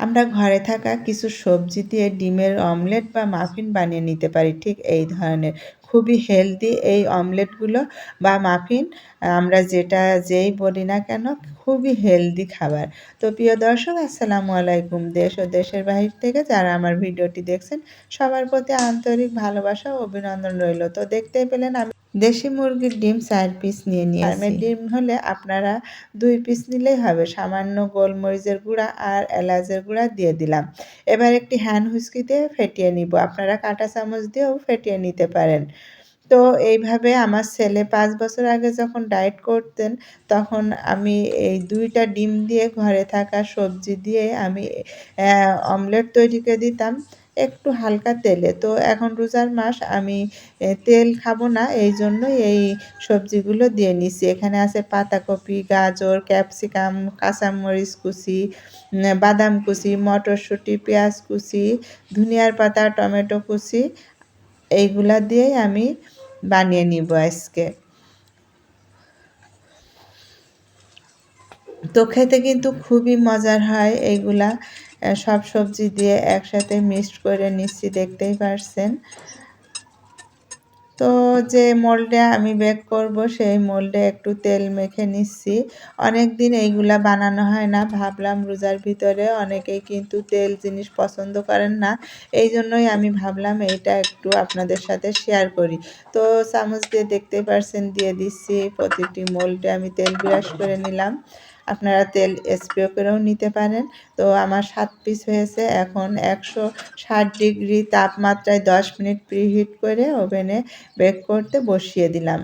আমরা ঘরে থাকা কিছু সবজি দিয়ে ডিমের অমলেট বা মাফিন বানিয়ে নিতে পারি, ঠিক এই ধরনের। খুবই হেলদি এই অমলেটগুলো বা মাফিন, আমরা যেটা যেই বলি না কেন, খুবই হেলদি খাবার। তো প্রিয় দর্শক, আসসালামু আলাইকুম। দেশ ও দেশের বাহির থেকে যারা আমার ভিডিওটি দেখছেন, সবার প্রতি আন্তরিক ভালোবাসা অভিনন্দন রইল। তো দেখতেই পেলেন আমি দেশি মুরগির ডিম চার পিস নিয়ে নিয়ে ফার্মের ডিম হলে আপনারা দুই পিস নিলেই হবে। সামান্য গোলমরিচের গুঁড়া আর এলাচের গুঁড়া দিয়ে দিলাম। এবার একটি হ্যান্ড হুস্কিতে ফেটিয়ে নিব। আপনারা কাঁটা চামচ দিয়েও ফেটিয়ে নিতে পারেন। তো এইভাবে আমার ছেলে পাঁচ বছর আগে যখন ডায়েট করতেন তখন আমি এই দুইটা ডিম দিয়ে ঘরে থাকা সবজি দিয়ে আমি অমলেট তৈরি করে দিতাম। একটু হালকা তেলে। তো এখন রোজার মাস, আমি তেল খাব না, এই জন্য এই সবজিগুলো দিয়ে নিছি। এখানে আছে পাতাকপি, গাজর, ক্যাপসিকাম, কাঁচামরিচ কুচি বাদাম কুচি, মটরশুঁটি, পেঁয়াজ কুচি, ধনিয়ার পাতা, টমেটো কুচি, এইগুলা দিয়েই আমি বানিয়ে নিব আজকে। তো খেতে কিন্তু খুবই মজার হয় এইগুলা। সব সবজি দিয়ে একসাথে মিক্সড করে নিচ্ছি, দেখতেই পারছেন। তো যে মোল্ডে আমি বেক করব, সেই মোল্ডে একটু তেল মেখে নিচ্ছি। অনেক দিন এইগুলা বানানো হয় না, ভাবলাম রোজার ভিতরে অনেকেই কিন্তু তেল জিনিস পছন্দ করেন না, এই জন্যই আমি ভাবলাম এইটা একটু আপনাদের সাথে শেয়ার করি। তো চামচ দিয়ে দেখতে পারছেন, দিয়ে দিচ্ছি প্রতিটি মোল্ডে আমি তেল ব্রাশ করে নিলাম। আপনারা তেল স্প্রে করেও নিতে পারেন। তো আমার সাত পিস হয়েছে। এখন একশো ষাট ডিগ্রি তাপমাত্রায় দশ মিনিট প্রিহিট করে ওভেনে বেক করতে বসিয়ে দিলাম।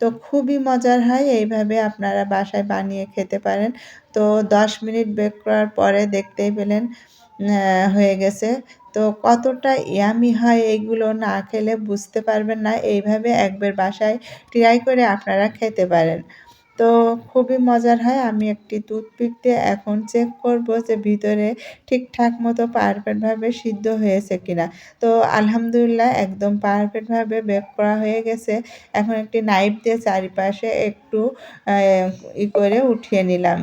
তো খুবই মজার হয়। এইভাবে আপনারা বাসায় বানিয়ে খেতে পারেন। তো দশ মিনিট বেক করার পরে দেখতেই পেলেন হয়ে গেছে। তো কতটা ইয়ামি হয় এইগুলো না খেলে বুঝতে পারবেন না। এইভাবে একবার বাসায় ট্রাই করে আপনারা খেতে পারেন। তো খুবই মজার হয়। আমি একটি টুথপিক এখন চেক করব যে ভিতরে ঠিকঠাক মতো পারফেক্টভাবে সিদ্ধ হয়েছে কিনা। তো আলহামদুলিল্লাহ একদম পারফেক্টভাবে বেক করা হয়ে গেছে। এখন একটি নাইফ দিয়ে চারিপাশে একটু ই করে উঠিয়ে নিলাম।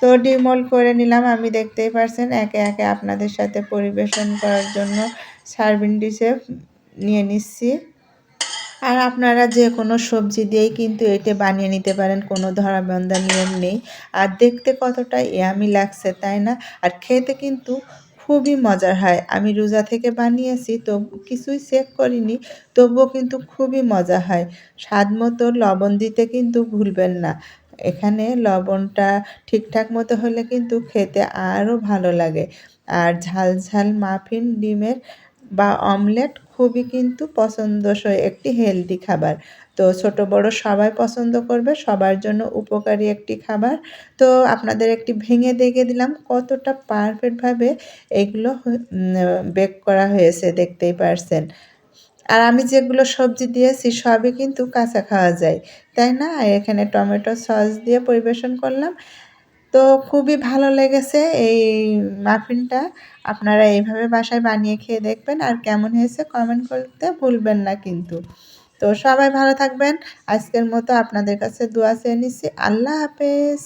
তো ডিমল করে নিলাম। আমি দেখতেই পারছেন একে একে আপনাদের সাথে পরিবেশন করার জন্য সার্ভিং ডিশে নিয়ে নিচ্ছি। আর আপনারা যে কোনো সবজি দিয়েই কিন্তু এটা বানিয়ে নিতে পারেন, কোনো ধরাবন্ধা নিয়ম নেই। আর দেখতে কতটা ইয়ামি লাগছে, তাই না? আর খেতে কিন্তু খুবই মজার হয়। আমি রোজা থেকে বানিয়েছি, তো কিছুই চেক করিনি, তবুও কিন্তু খুবই মজা হয়। স্বাদ মতো লবণ দিতে কিন্তু ভুলবেন না। এখানে লবণটা ঠিকঠাক মতো হলে কিন্তু খেতে আরও ভালো লাগে। আর ঝাল ঝাল মাফিন, ডিমের বা অমলেট খুবই কিন্তু পছন্দসই একটি হেলদি খাবার। তো ছোট বড় সবাই পছন্দ করবে, সবার জন্য উপকারী একটি খাবার। তো আপনাদের একটি ভেঙে দেখে দিলাম কতটা পারফেক্টভাবে এগুলো বেক করা হয়েছে, দেখতেই পারছেন। আর আমি যেগুলো সবজি দিয়েছি সবই কিন্তু কাঁচা খাওয়া যায়, তাই না? এখানে টমেটো সস দিয়ে পরিবেশন করলাম। তো খুবই ভালো লেগেছে এই মাফিনটা। আপনারা এইভাবে বাসায় বানিয়ে খেয়ে দেখবেন আর কেমন হয়েছে কমেন্ট করতে ভুলবেন না কিন্তু। তো সবাই ভালো থাকবেন। আজকের মতো আপনাদের কাছে দোয়া চেয়ে নিচ্ছি। আল্লাহ হাফেজ।